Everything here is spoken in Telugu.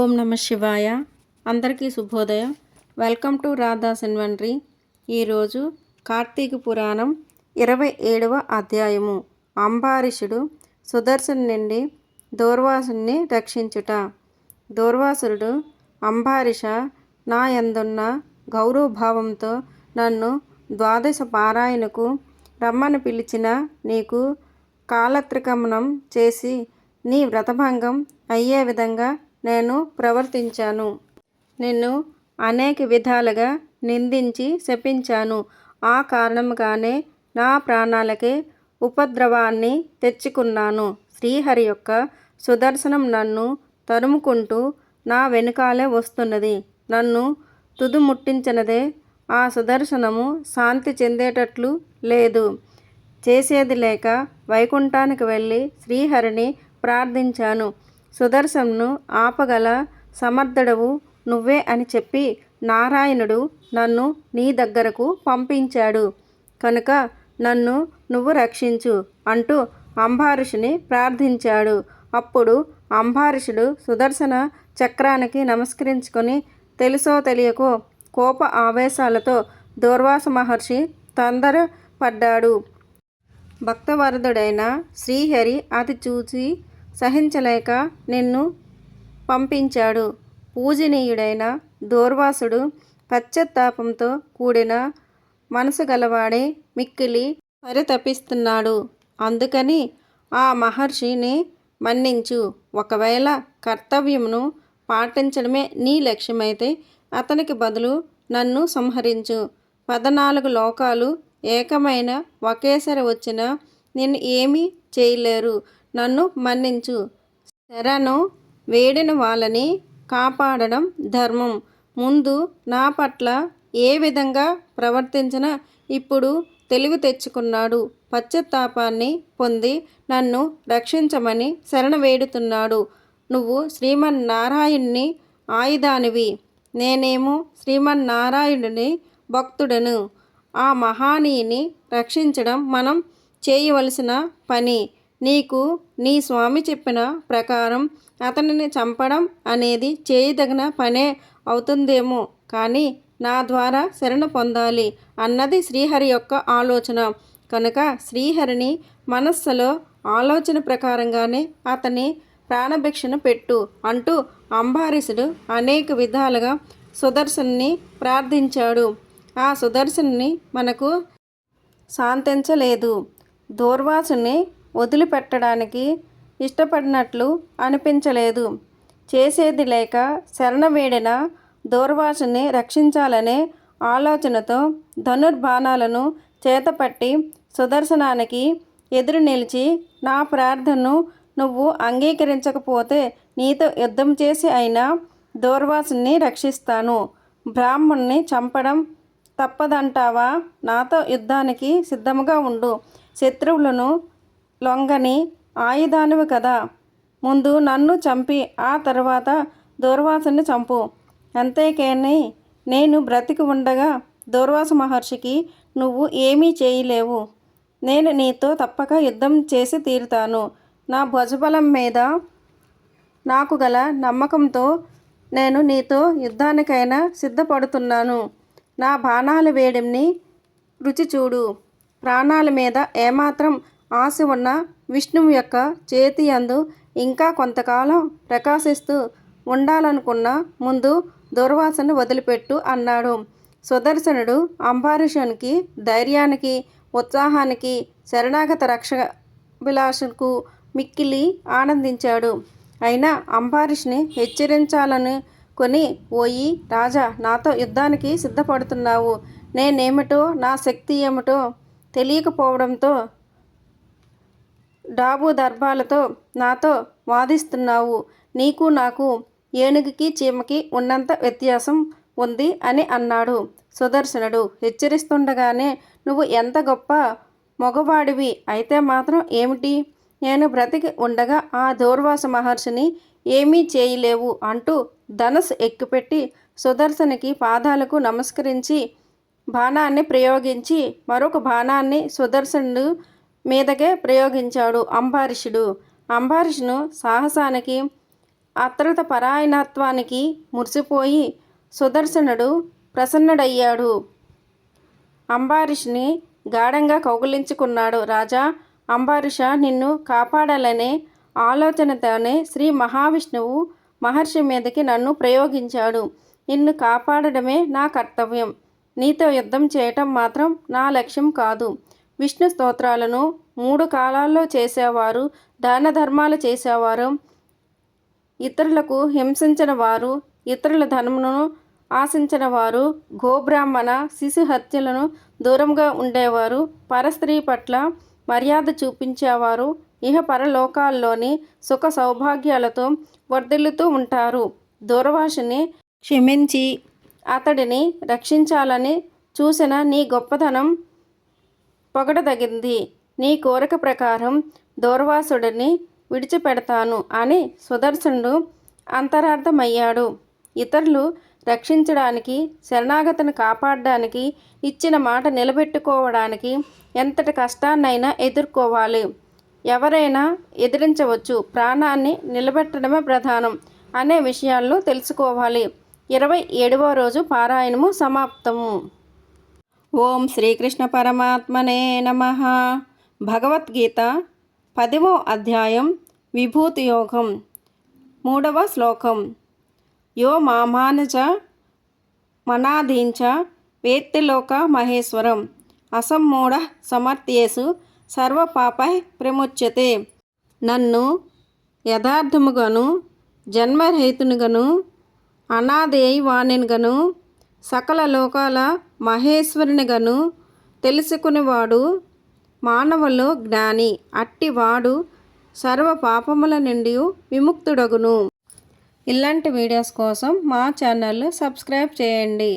ఓం నమ శివాయ. అందరికీ శుభోదయం. Welcome to Radha's inventory. ఈరోజు కార్తీక పురాణం ఇరవై ఏడవ అధ్యాయము. అంబారీషుడు సుదర్శన్ నుండి దూర్వాసుని రక్షించుట. దూర్వాసుడు అంబారిష నా ఎందున్న గౌరవభావంతో నన్ను ద్వాదశ పారాయణకు రమ్మని పిలిచిన నీకు కాలత్రికమనం చేసి నీ వ్రతభంగం అయ్యే విధంగా నేను ప్రవర్తించాను. నిన్ను అనేక విధాలుగా నిందించి శపించాను. ఆ కారణంగానే నా ప్రాణాలకే ఉపద్రవాన్ని తెచ్చుకున్నాను. శ్రీహరి యొక్క సుదర్శనం నన్ను తరుముకుంటూ నా వెనుకాలే వస్తున్నది. నన్ను తుదుముట్టించినదే ఆ సుదర్శనము. శాంతి చెందేటట్లు లేదు. చేసేది లేక వైకుంఠానికి వెళ్ళి శ్రీహరిని ప్రార్థించాను. సుదర్శన్ను ఆపగల సమర్థుడవు నువ్వే అని చెప్పి నారాయణుడు నన్ను నీ దగ్గరకు పంపించాడు. కనుక నన్ను నువ్వు రక్షించు అంటూ అంబారీషుని ప్రార్థించాడు. అప్పుడు అంబారీషుడు సుదర్శన చక్రానికి నమస్కరించుకొని తెలుసో తెలియకో కోప ఆవేశాలతో దూర్వాస మహర్షి తొందరపడ్డాడు భక్తవరదుడైన శ్రీహరి అది చూసి సహించలేక నిన్ను పంపించాడు. పూజనీయుడైన దూర్వాసుడు పశ్చాత్తాపంతో కూడిన మనసు గలవాడే మిక్కిలి పరితపిస్తున్నాడు. అందుకని ఆ మహర్షిని మన్నించు. ఒకవేళ కర్తవ్యమును పాటించడమే నీ లక్ష్యమైతే అతనికి బదులు నన్ను సంహరించు. పద్నాలుగు లోకాలు ఏకమైన ఒకేసారి వచ్చిన నేను ఏమీ చేయలేరు. నన్ను మన్నించు. శరణు వేడిన వాళ్ళని కాపాడడం ధర్మం. ముందు నా పట్ల ఏ విధంగా ప్రవర్తించినా ఇప్పుడు తెలివి తెచ్చుకున్నాడు. పశ్చాత్తాపాన్ని పొంది నన్ను రక్షించమని శరణ వేడుతున్నాడు. నువ్వు శ్రీమన్నారాయణ్ణి ఆయుధానివి. నేనేమో శ్రీమన్నారాయణుని భక్తుడను. ఆ మహానీయుని రక్షించడం మనం చేయవలసిన పని. నీకు నీ స్వామి చెప్పిన ప్రకారం అతనిని చంపడం అనేది చేయదగిన పనే అవుతుందేమో. కానీ నా ద్వారా శరణ పొందాలి అన్నది శ్రీహరి యొక్క ఆలోచన. కనుక శ్రీహరిని మనస్సులో ఆలోచన ప్రకారంగానే అతని ప్రాణభిక్షను పెట్టు అంటూ అంబారీసుడు అనేక విధాలుగా సుదర్శన్ని ప్రార్థించాడు. ఆ సుదర్శన్ని మనకు శాంతించలేదు. దూర్వాసుని వదిలిపెట్టడానికి ఇష్టపడినట్లు అనిపించలేదు. చేసేది లేక శరణ వేడిన దూర్వాసుని రక్షించాలనే ఆలోచనతో ధనుర్బాణాలను చేతపట్టి సుదర్శనానికి ఎదురు నిలిచి నా ప్రార్థనను నువ్వు అంగీకరించకపోతే నీతో యుద్ధం చేసి అయినా దూర్వాసుని రక్షిస్తాను. బ్రాహ్మణ్ణి చంపడం తప్పదంటావా? నాతో యుద్ధానికి సిద్ధముగా ఉండు. శత్రువులను లొంగని ఆయుధానివి కదా. ముందు నన్ను చంపి ఆ తర్వాత దూర్వాసుని చంపు. అంతేకాని నేను బ్రతికి ఉండగా దూర్వాస మహర్షికి నువ్వు ఏమీ చేయలేవు. నేను నీతో తప్పక యుద్ధం చేసి తీరుతాను. నా భుజబలం మీద నాకు గల నమ్మకంతో నేను నీతో యుద్ధానికైనా సిద్ధపడుతున్నాను. నా బాణాల వేడిని రుచి చూడు. ప్రాణాల మీద ఏమాత్రం ఆశ ఉన్న విష్ణువు యొక్క చేతి అందు ఇంకా కొంతకాలం ప్రకాశిస్తూ ఉండాలనుకున్న ముందు దుర్వాసను వదిలిపెట్టు అన్నాడు. సుదర్శనుడు అంబారీషునికి ధైర్యానికి ఉత్సాహానికి శరణాగత రక్ష మిక్కిలి ఆనందించాడు. అయినా అంబారీష్ని హెచ్చరించాలని కొని ఓయి రాజా నాతో యుద్ధానికి సిద్ధపడుతున్నావు. నేనేమిటో నా శక్తి ఏమిటో తెలియకపోవడంతో డాబు దర్భాలతో నాతో వాదిస్తున్నావు. నీకు నాకు ఏనుగుకి చీమకి ఉన్నంత వ్యత్యాసం ఉంది అని అన్నాడు సుదర్శనుడు. హెచ్చరిస్తుండగానే నువ్వు ఎంత గొప్ప మగవాడివి అయితే మాత్రం ఏమిటి? నేను బ్రతికి ఉండగా ఆ దూర్వాస మహర్షిని ఏమీ చేయలేవు అంటూ ధనస్ ఎక్కుపెట్టి సుదర్శనికి పాదాలకు నమస్కరించి బాణాన్ని ప్రయోగించి మరొక బాణాన్ని సుదర్శనుడు మీదకే ప్రయోగించాడు అంబారీషుడు. అంబారీషును సాహసానికి అత్రత పరాయణత్వానికి మురిసిపోయి సుదర్శనుడు ప్రసన్నుడయ్యాడు. అంబారీషుని గాఢంగా కౌగులించుకున్నాడు. రాజా అంబారీష నిన్ను కాపాడాలనే ఆలోచనతోనే శ్రీ మహావిష్ణువు మహర్షి మీదకి నన్ను ప్రయోగించాడు. నిన్ను కాపాడడమే నా కర్తవ్యం. నీతో యుద్ధం చేయటం మాత్రం నా లక్ష్యం కాదు. విష్ణు స్తోత్రాలను మూడు కాలాల్లో చేసేవారు దాన ధర్మాలు చేసేవారు ఇతరులకు హింసించిన వారు ఇతరుల ధనమును ఆశించిన వారు గోబ్రాహ్మణ శిశు హత్యలను దూరంగా ఉండేవారు పరస్త్రీ పట్ల మర్యాద చూపించేవారు ఇహ పరలోకాల్లోని సుఖ సౌభాగ్యాలతో వర్ధిల్లుతూ ఉంటారు. దూరవాసిని క్షమించి అతడిని రక్షించాలని చూసిన నీ గొప్పతనం పొగడదగింది నీ కోరిక ప్రకారం దూర్వాసుడిని విడిచిపెడతాను అని సుదర్శనుడు అంతరార్థమయ్యాడు. ఇతరులు రక్షించడానికి శరణాగతిని కాపాడడానికి ఇచ్చిన మాట నిలబెట్టుకోవడానికి ఎంతటి కష్టాన్నైనా ఎదుర్కోవాలి. ఎవరైనా ఎదిరించవచ్చు ప్రాణాన్ని నిలబెట్టడమే ప్రధానం అనే విషయాలను తెలుసుకోవాలి. ఇరవై ఏడవ రోజు పారాయణము సమాప్తము. ఓం శ్రీకృష్ణ పరమాత్మనే నమ. భగవద్గీత పదివో అధ్యాయం విభూతి యోగం మూడవ శ్లోకం. యో మామానజ మనాధీంచ వేత్తిలోక మహేశ్వరం అసమ్మూఢ సమర్థ్యేసు సర్వపాపై ప్రముచ్యతే. నన్ను యథార్థముగాను జన్మరహితునిగాను అనాదేయి వాణినిగాను సకల లోకాల మహేశ్వరునిగను తెలుసుకునేవాడు మానవులు జ్ఞాని అట్టివాడు సర్వ పాపముల నుండి విముక్తుడగును. ఇలాంటి వీడియోస్ కోసం మా ఛానల్ సబ్స్క్రైబ్ చేయండి.